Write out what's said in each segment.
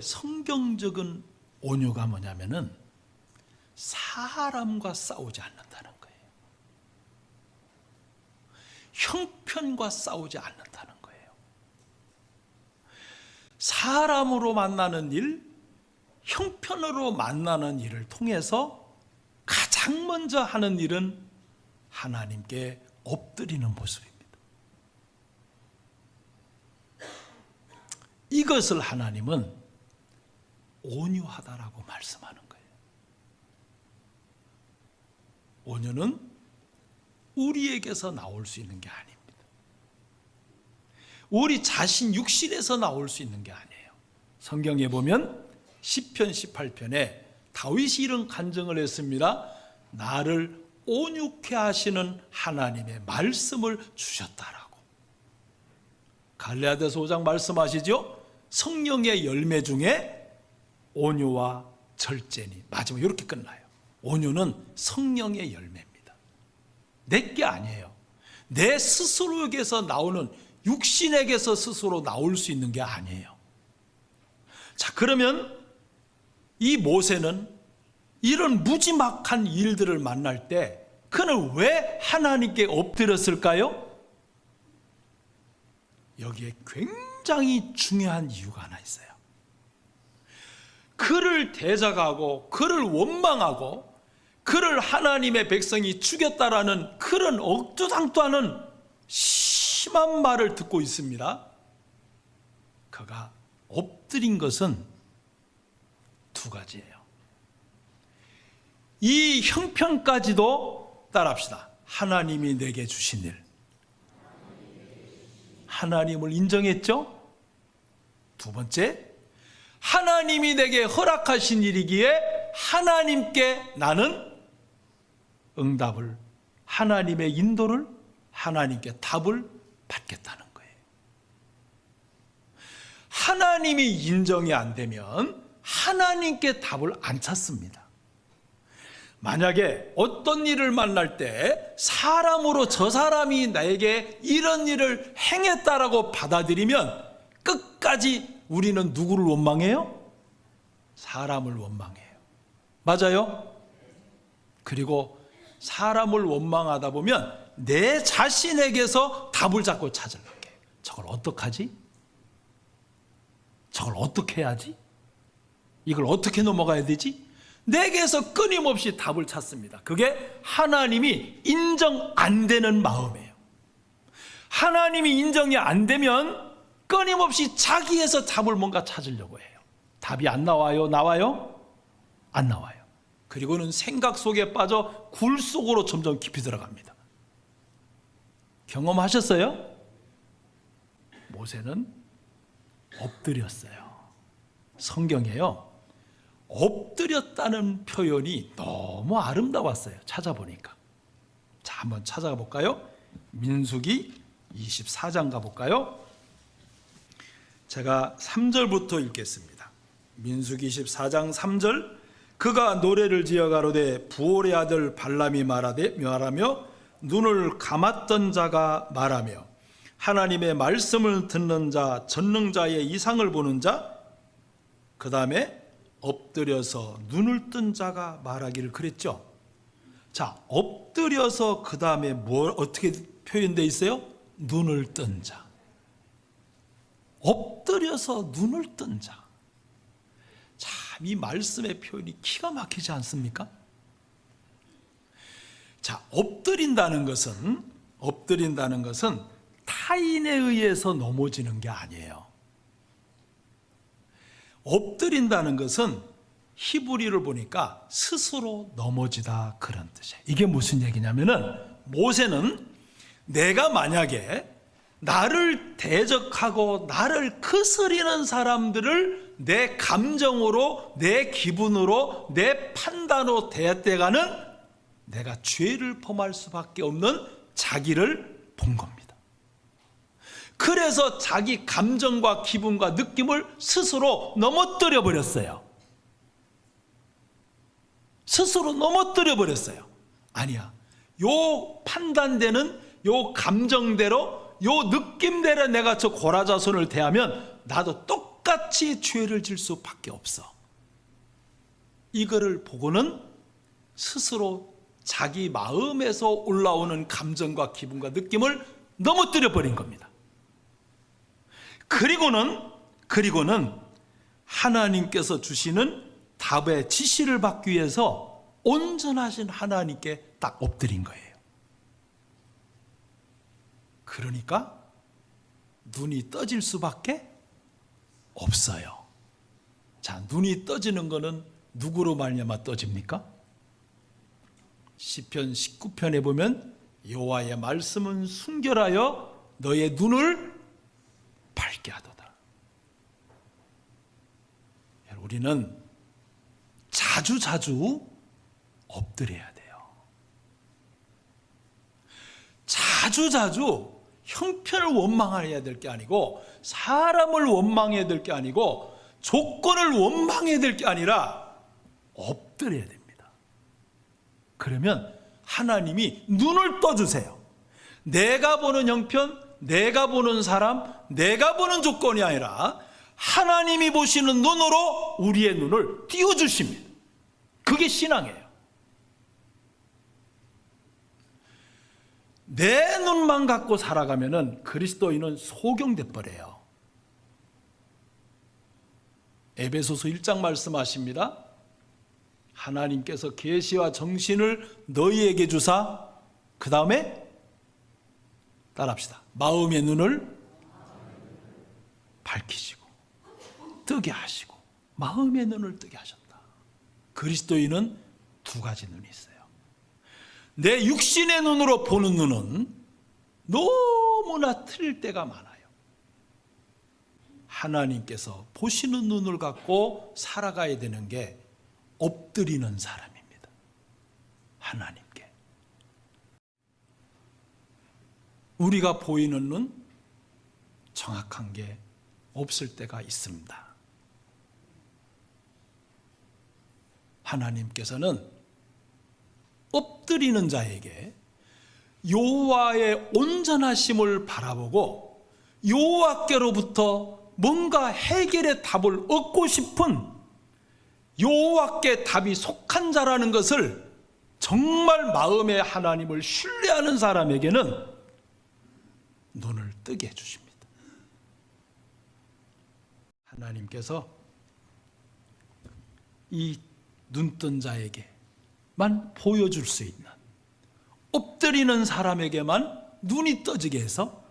성경적인 온유가 뭐냐면은 사람과 싸우지 않는다는 거예요. 형편과 싸우지 않는다는 거예요. 사람으로 만나는 일, 형편으로 만나는 일을 통해서 가장 먼저 하는 일은 하나님께 엎드리는 모습입니다. 이것을 하나님은 온유하다라고 말씀하는 거예요. 온유는 우리에게서 나올 수 있는 게 아닙니다. 우리 자신 육신에서 나올 수 있는 게 아니에요. 성경에 보면 시편 18편에 다윗이 이런 간증을 했습니다. 나를 온유케 하시는 하나님의 말씀을 주셨다라고. 갈레아데서 5장 말씀하시죠? 성령의 열매 중에 온유와 절제니 마지막 이렇게 끝나요. 온유는 성령의 열매입니다. 내 게 아니에요. 내 스스로에게서 나오는 육신에게서 스스로 나올 수 있는 게 아니에요. 자, 그러면 이 모세는 이런 무지막한 일들을 만날 때 그는 왜 하나님께 엎드렸을까요? 여기에 굉장히 중요한 이유가 하나 있어요. 그를 대적하고 그를 원망하고 그를 하나님의 백성이 죽였다라는 그런 억두당투하는 심한 말을 듣고 있습니다. 그가 엎드린 것은 두 가지예요. 이 형편까지도 따라합시다. 하나님이 내게 주신 일. 하나님을 인정했죠? 두 번째, 하나님이 내게 허락하신 일이기에 하나님께 나는 응답을, 하나님의 인도를, 하나님께 답을 받겠다는 거예요. 하나님이 인정이 안 되면 하나님께 답을 안 찾습니다. 만약에 어떤 일을 만날 때 사람으로 저 사람이 나에게 이런 일을 행했다라고 받아들이면 끝까지 우리는 누구를 원망해요? 사람을 원망해요. 맞아요? 그리고 사람을 원망하다 보면 내 자신에게서 답을 자꾸 찾으려고 해요. 저걸 어떡하지? 저걸 어떻게 해야지? 이걸 어떻게 넘어가야 되지? 내게서 끊임없이 답을 찾습니다. 그게 하나님이 인정 안 되는 마음이에요. 하나님이 인정이 안 되면 끊임없이 자기에서 답을 뭔가 찾으려고 해요. 답이 안 나와요? 나와요? 안 나와요. 그리고는 생각 속에 빠져 굴 속으로 점점 깊이 들어갑니다. 경험하셨어요? 모세는 엎드렸어요. 성경에요. 엎드렸다는 표현이 너무 아름다웠어요. 찾아보니까. 자, 한번 찾아가 볼까요? 민수기 24장 가볼까요? 제가 3절부터 읽겠습니다. 민수기 24장 3절 그가 노래를 지어 가로되 부올의 아들 발람이 말하되 말하며 눈을 감았던 자가 말하며 하나님의 말씀을 듣는 자 전능자의 이상을 보는 자 그 다음에 엎드려서 눈을 뜬 자가 말하기를 그랬죠. 자, 엎드려서 그 다음에 뭘 어떻게 표현되어 있어요? 눈을 뜬 자. 엎드려서 눈을 뜬 자. 참, 이 말씀의 표현이 기가 막히지 않습니까? 자, 엎드린다는 것은, 엎드린다는 것은 타인에 의해서 넘어지는 게 아니에요. 엎드린다는 것은 히브리를 보니까 스스로 넘어지다 그런 뜻이에요. 이게 무슨 얘기냐면은 모세는 내가 만약에 나를 대적하고 나를 거스리는 사람들을 내 감정으로 내 기분으로 내 판단으로 대대가는 내가 죄를 범할 수밖에 없는 자기를 본 겁니다. 그래서 자기 감정과 기분과 느낌을 스스로 넘어뜨려 버렸어요. 스스로 넘어뜨려 버렸어요. 아니야. 요 판단되는 요 감정대로 요 느낌대로 내가 저 고라자손을 대하면 나도 똑 똑같이 죄를 질 수밖에 없어. 이거를 보고는 스스로 자기 마음에서 올라오는 감정과 기분과 느낌을 넘어뜨려 버린 겁니다. 그리고는 그리고는 하나님께서 주시는 답의 지시를 받기 위해서 온전하신 하나님께 딱 엎드린 거예요. 그러니까 눈이 떠질 수밖에 없어요. 자, 눈이 떠지는 거는 누구로 말미암아 떠집니까? 시편 19편에 보면 여호와의 말씀은 순결하여 너의 눈을 밝게 하도다. 우리는 자주 자주 엎드려야 돼요. 자주 자주 형편을 원망해야 될 게 아니고 사람을 원망해야 될 게 아니고 조건을 원망해야 될 게 아니라 엎드려야 됩니다. 그러면 하나님이 눈을 떠주세요. 내가 보는 형편, 내가 보는 사람, 내가 보는 조건이 아니라 하나님이 보시는 눈으로 우리의 눈을 띄워주십니다. 그게 신앙이에요. 내 눈만 갖고 살아가면은 그리스도인은 소경돼 버려요. 에베소서 1장 말씀하십니다. 하나님께서 계시와 정신을 너희에게 주사 그 다음에 따라합시다. 마음의 눈을 밝히시고 뜨게 하시고 마음의 눈을 뜨게 하셨다. 그리스도인은 두 가지 눈이 있어요. 내 육신의 눈으로 보는 눈은 너무나 틀릴 때가 많아요. 하나님께서 보시는 눈을 갖고 살아가야 되는 게 엎드리는 사람입니다. 하나님께. 우리가 보이는 눈 정확한 게 없을 때가 있습니다. 하나님께서는 엎드리는 자에게 여호와의 온전하심을 바라보고 여호와께로부터 뭔가 해결의 답을 얻고 싶은 여호와께 답이 속한 자라는 것을 정말 마음의 하나님을 신뢰하는 사람에게는 눈을 뜨게 해 주십니다. 하나님께서 이 눈뜬 자에게 만 보여줄 수 있는 엎드리는 사람에게만 눈이 떠지게 해서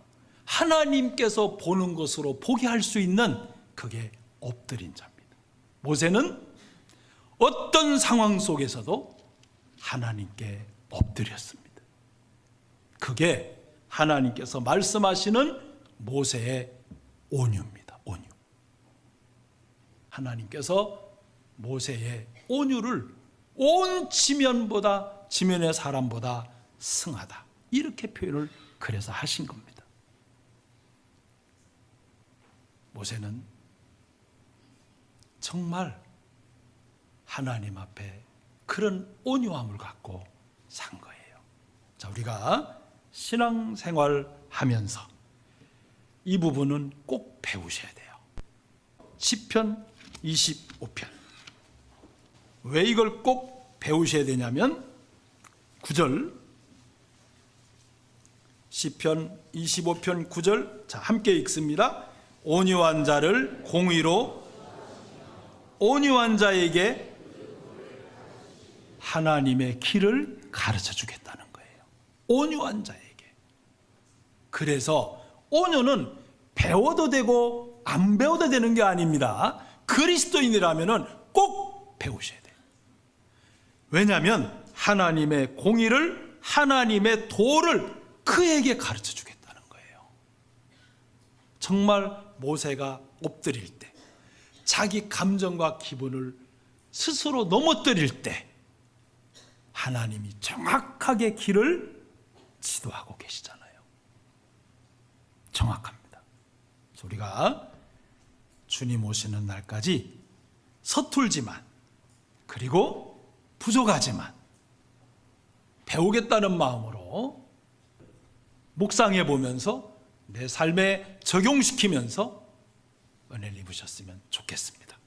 하나님께서 보는 것으로 보게 할 수 있는 그게 엎드린 자입니다. 모세는 어떤 상황 속에서도 하나님께 엎드렸습니다. 그게 하나님께서 말씀하시는 모세의 온유입니다. 온유. 하나님께서 모세의 온유를 온 지면보다 지면의 사람보다 승하다. 이렇게 표현을 그래서 하신 겁니다. 모세는 정말 하나님 앞에 그런 온유함을 갖고 산 거예요. 자, 우리가 신앙생활 하면서 이 부분은 꼭 배우셔야 돼요. 시편 25편. 왜 이걸 꼭 배우셔야 되냐면 9절 시편 25편 9절 자 함께 읽습니다. 온유한 자를 공의로 온유한 자에게 하나님의 길을 가르쳐 주겠다는 거예요. 온유한 자에게. 그래서 온유는 배워도 되고 안 배워도 되는 게 아닙니다. 그리스도인이라면은 꼭 배우셔야. 왜냐하면 하나님의 공의를 하나님의 도를 그에게 가르쳐 주겠다는 거예요. 정말 모세가 엎드릴 때 자기 감정과 기분을 스스로 넘어뜨릴 때 하나님이 정확하게 길을 지도하고 계시잖아요. 정확합니다. 우리가 주님 오시는 날까지 서툴지만 그리고 부족하지만 배우겠다는 마음으로 묵상해 보면서 내 삶에 적용시키면서 은혜를 입으셨으면 좋겠습니다.